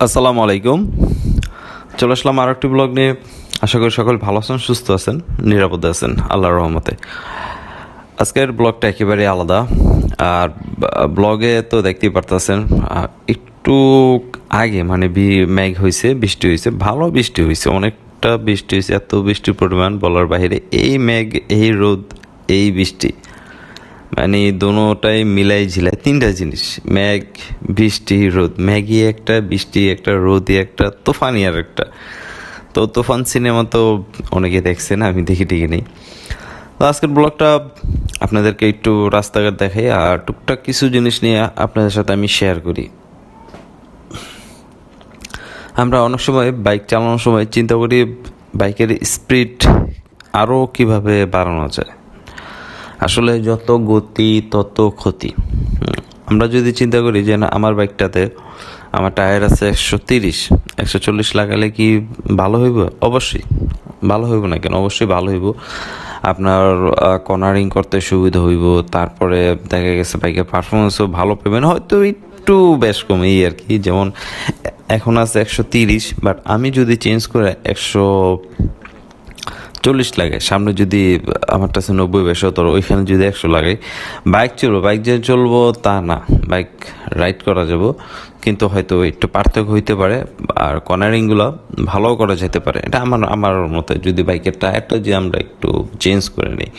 আসসালামু আলাইকুম। চলে আসলাম আর একটি ব্লগ নিয়ে। আশা করি সকল ভালো আছেন, সুস্থ আছেন, নিরাপদে আছেন, আল্লাহর রহমতে। আজকের ব্লগটা একেবারে আলাদা। আর ব্লগে তো দেখতেই পারতেছেন একটু আগে মানে বি- মেঘ হয়েছে বৃষ্টি হয়েছে ভালো বৃষ্টি হয়েছে অনেকটা বৃষ্টি হয়েছে এত বৃষ্টির পরিমাণ বলার বাহিরে এই মেঘ, এই রোদ, এই বৃষ্টি। মানে দোনোটাই মিলাই ঝিলাই, তিনটা জিনিস। ম্যাগ বৃষ্টি, রোদ। ম্যাগি একটা, বৃষ্টি একটা রোদি একটা তুফানি আর একটা। তো তুফান সিনেমা তো অনেকে দেখছেন আমি দেখি টিকে নেই। তো আজকের ব্লগটা আপনাদেরকে একটু রাস্তাঘাট দেখাই আর টুকটাক কিছু জিনিস নিয়ে আপনাদের সাথে আমি শেয়ার করি। আমরা অনেক সময় বাইক চালানোর সময় চিন্তা করি বাইকের স্পিড আরও কীভাবে বাড়ানো যায়। আসলে যত গতি, তত ক্ষতি। আমরা যদি চিন্তা করি যে, না, আমার বাইকটাতে আমার টায়ার আছে একশো তিরিশ, একশো চল্লিশ লাগালে কি ভালো হইব? অবশ্যই। ভালো হইব না কেন? অবশ্যই ভালো হইব। আপনার কর্নারিং করতে সুবিধা হইব। তারপরে দেখা গেছে বাইকের পারফরমেন্সও ভালো পাবেন। হয়তো একটু বেশ কম এই আর কি। যেমন, এখন আছে একশো তিরিশ বাট আমি যদি চেঞ্জ করে একশো চল্লিশ লাগে, সামনে যদি আমার কাছে নব্বই বা সতেরো ওইখানে যদি একশো লাগে। বাইক চলবো, বাইক যে চলবো তা না, বাইক রাইড করা যাব, কিন্তু হয়তো একটু পার্থক্য হইতে পারে, আর কর্নারিংগুলো ভালো করা যেতে পারে। এটা আমার আমার মতে, যদি বাইকের টায়ারটা যে আমরা একটু চেঞ্জ করে নিই।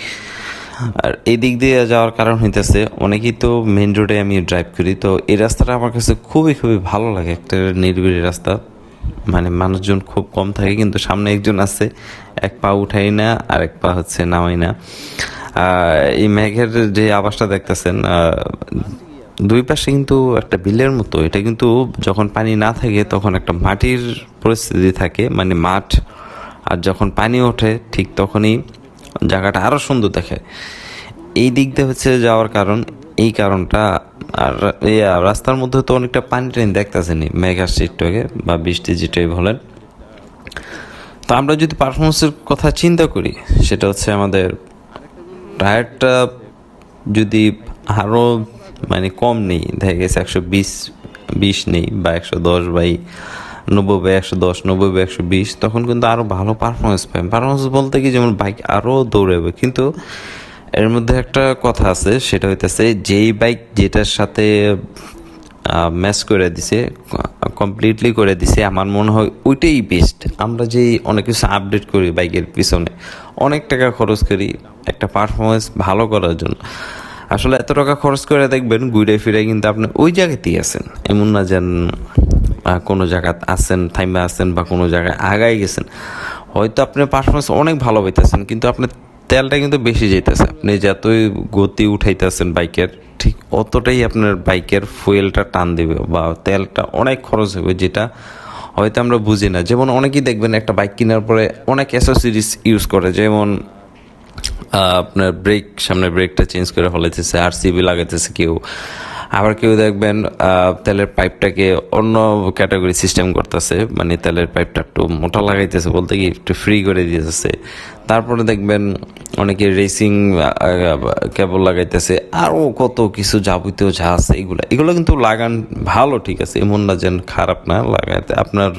আর এই দিক দিয়ে যাওয়ার কারণ হইতেছে, অনেকেই তো মেন রোডে আমি ড্রাইভ করি, তো এই রাস্তাটা আমার কাছে খুবই খুবই ভালো লাগে, একটা নির্বিড়ি রাস্তা। মানে মানুষজন খুব কম থাকে, কিন্তু সামনে একজন আছে, এক পা উঠাই না আর এক পা হচ্ছে নামাই না। এই মেঘের যে আবাসটা দেখতেছেন দুই পাশে কিন্তু একটা বিলের মতো। এটা কিন্তু যখন পানি না থাকে, তখন একটা মাটির পরিস্থিতি থাকে মানে মাঠ। আর যখন পানি ওঠে, ঠিক তখনই জায়গাটা আরও সুন্দর দেখে। এই দিক দিয়ে হচ্ছে যাওয়ার কারণ, এই কারণটা আর এই রাস্তার মধ্যে তো অনেকটা পানি টানি দেখতেছেনি মেঘ আসছে বা বৃষ্টি যেটাই বলেন। তো আমরা যদি পারফরমেন্সের কথা চিন্তা করি, সেটা হচ্ছে আমাদের টায়ারটা যদি আরও মানে কম নেই, দেখা গেছে একশো বিশ বিশ নেই বা একশো দশ বাই নব্বই বাই একশো দশ, নব্বই বাই একশো বিশ, তখন কিন্তু আরও ভালো পারফরমেন্স পাই পারফরমেন্স বলতে কি, যেমন বাইক আরও দৌড়াবে, কিন্তু এর মধ্যে একটা কথা আছে, সেটা হইতেছে যেই বাইক যেটার সাথে ম্যাচ করে দিছে কমপ্লিটলি করে দিছে, আমার মনে হয় ওইটাই বেস্ট আমরা যেই অনেক কিছু আপডেট করি বাইকের পিছনে, অনেক টাকা খরচ করি, একটা পারফরমেন্স ভালো করার জন্য। আসলে এত টাকা খরচ করে দেখবেন, ঘুরে ফিরে কিন্তু আপনি ওই জায়গাতেই আছেন। এমন না যেন কোনো জায়গায় আছেন, থাইমা আছেন বা কোনো জায়গায় আগাই গেছেন। হয়তো আপনি পারফরমেন্স অনেক ভালো পাইতেছেন, কিন্তু আপনার তেলটা কিন্তু বেশি যেতেছে আপনি যতই গতি উঠাইতেছেন বাইকের, ঠিক অতটাই আপনার বাইকের ফুয়েলটা টান দেবে বা তেলটা অনেক খরচ হবে যেটা হয়তো আমরা বুঝি না। যেমন অনেকেই দেখবেন একটা বাইক কেনার পরে অনেক অ্যাসোসিরিজ ইউজ করে, যেমন আপনার ব্রেক সামনে ব্রেকটা চেঞ্জ করে ফলাইতেছে আর সিবি লাগাইতেছে কেউ। আবার কেউ দেখবেন তেলের পাইপটাকে অন্য ক্যাটাগরি সিস্টেম করতেছে মানে তেলের পাইপটা একটু মোটা লাগাইতেছে বলতে কি, একটু ফ্রি করে দিতেছে। তারপরে দেখবেন অনেকে রেসিং কেবল লাগাইতেছে, আরও কত কিছু যাবতীয় যা আছে এগুলো। এগুলো কিন্তু লাগান ভালো, ঠিক আছে, এমন না যেন খারাপ না লাগাইতে। আপনার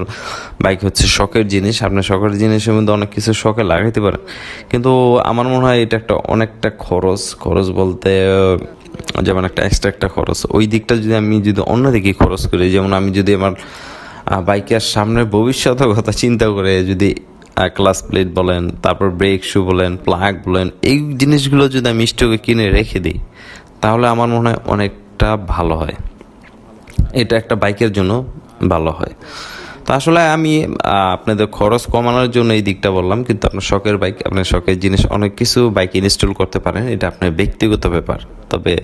বাইক হচ্ছে শখের জিনিস আপনার শখের জিনিসের মধ্যে অনেক কিছু শখে লাগাইতে পারেন। কিন্তু আমার মনে হয় এটা একটা অনেকটা খরচ। খরচ বলতে যেমন একটা এক্সট্রা একটা খরচ। ওই দিকটা যদি আমি যদি অন্যদিকে খরচ করি, যেমন আমি যদি আমার বাইকের সামনের ভবিষ্যতের কথা চিন্তা করে যদি ক্লাস প্লেট বলেন, তারপর ব্রেক শু বলেন প্লাগ বলেন, এই জিনিসগুলো যদি আমি স্টকে কিনে রেখে দিই, তাহলে আমার মনে হয় অনেকটা ভালো হয়। এটা একটা বাইকের জন্য ভালো হয়। তো আসলে আমি আপনাদের খরচ কমানোর জন্য এই দিকটা বললাম, কিন্তু আপনার শখের বাইক আপনার শখের জিনিস, অনেক কিছু বাইক ইনস্টল করতে পারেন, এটা আপনার ব্যক্তিগত ব্যাপার। তবে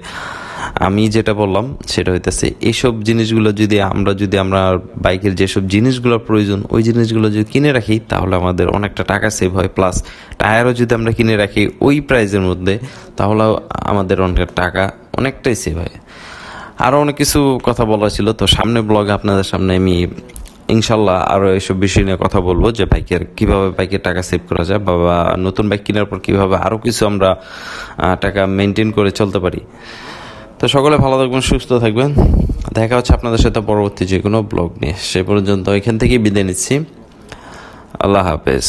আমি যেটা বললাম, সেটা হইতেছে এইসব জিনিসগুলো যদি আমরা যদি আমরা বাইকের যেসব জিনিসগুলো প্রয়োজন, ওই জিনিসগুলো যদি কিনে রাখি, তাহলে আমাদের অনেকটা টাকা সেভ হয় প্লাস টায়ারও যদি আমরা কিনে রাখি ওই প্রাইসের মধ্যে তাহলে আমাদের অনেক টাকা অনেকটাই সেভ হয়। আরও অনেক কিছু কথা বলা ছিল, তো সামনে ব্লগে আপনাদের সামনে আমি ইনশাল্লাহ আরও এইসব বিষয় নিয়ে কথা বলব যে বাইকের কীভাবে বাইকের টাকা সেভ করা যায় বা নতুন বাইক কেনার পর কীভাবে আরও কিছু আমরা টাকা মেনটেন করে চলতে পারি। তো সকলে ভালো থাকবেন, সুস্থ থাকবেন। দেখা হচ্ছে আপনাদের সাথে পরবর্তী যে কোনো ব্লগ নিয়ে। সে পর্যন্ত এখান থেকেই বিদায় নিচ্ছি। আল্লাহ হাফেজ।